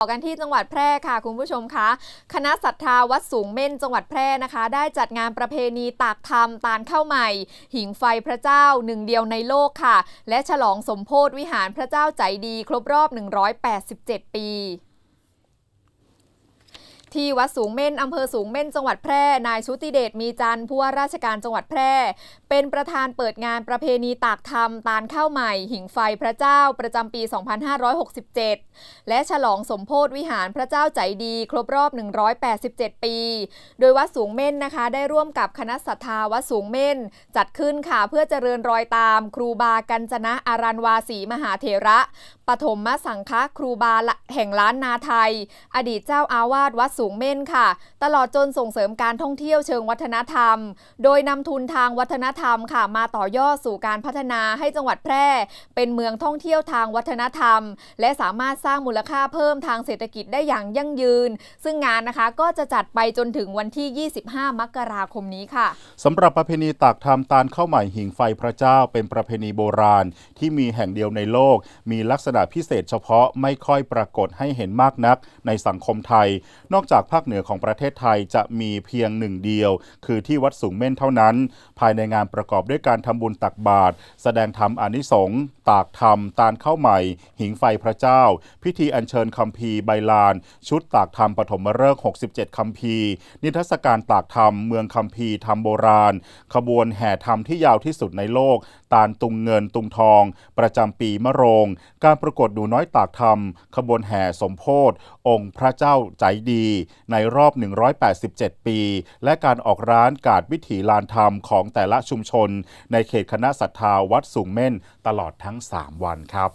ต่อกันที่จังหวัดแพร่ค่ะคุณผู้ชมคะคณะศรัทธาวัดสูงเม่นจังหวัดแพร่นะคะ ได้จัดงานประเพณีตากธรรมตาลข้าวใหม่ หิงไฟพระเจ้าหนึ่งเดียวในโลกค่ะ และฉลองสมโพธิวิหารพระเจ้าใจดีครบรอบ 187 ปี ที่วัดสูงเม่นอำเภอสูงเม่นจังหวัดแพร่ นายชุติเดชมีจันทร์ผู้ว่าราชการจังหวัดแพร่ เป็นประธานเปิดงานประเพณีตากธรรมตาลข้าวใหม่ หิ่งไฟพระเจ้าประจำปี 2567 และฉลองสมโพธิวิหารพระเจ้าใจดี ครบรอบ 187 ปี โดยวัดสูงเม่นนะคะ ได้ร่วมกับคณะศรัทธาวัดสูงเม่น จัดขึ้นค่ะเพื่อเจริญรอยตาม ครูบากัญจนะอารันวาสีมหาเถระปฐมมสังฆครูบาแห่งล้านนาไทย อดีตเจ้าอาวาสวัดสูงเม่นค่ะ ตลอดจนส่งเสริมการท่องเที่ยวเชิงวัฒนธรรม โดยนำทุนทางวัฒนธรรมค่ะ มาต่อยอดสู่การพัฒนาให้จังหวัดแพร่ เป็นเมืองท่องเที่ยวทางวัฒนธรรม และสามารถสร้างมูลค่าเพิ่มทางเศรษฐกิจได้อย่างยั่งยืน ซึ่งงานนะคะก็จะจัดไปจนถึงวันที่ 25 มกราคมนี้ค่ะสำหรับประเพณีตากธรรมตาลข้าวใหม่หิงไฟพระเจ้าเป็นประเพณีโบราณ ที่มีแห่งเดียวในโลก มีลักษณะพิเศษเฉพาะไม่ค่อยปรากฏให้เห็นมากนักในสังคมไทย นอกจากภาคเหนือของประเทศไทยจะมีเพียงหนึ่งเดียว คือที่วัดสูงเม่นเท่านั้น ภายในงานประกอบด้วยการทำบุญตักบาตรแสดงธรรมอนิสงส์ ตากธรรม ตาลข้าวใหม่ หิงไฟพระเจ้า พิธีอัญเชิญคัมภีร์ใบลาน ชุดตากธรรมปฐมฤกษ์67 คัมภีร์ นิทรรศการตากธรรม เมืองคัมภีร์ธรรมโบราณ ขบวนแห่ธรรมที่ยาวที่สุดในโลก ตาลตุงเงินตุงทอง ประจำปีมะโรง การประกวดหนูน้อยตากธรรม ขบวนแห่สมโพธองค์พระเจ้าใจดี ในรอบ 187 ปี และการออกร้านกาดวิถีลานธรรมของแต่ละชุมชน ในเขตคณะศรัทธาวัดสูงเม่นตลอดทั้งง 3 วันครับ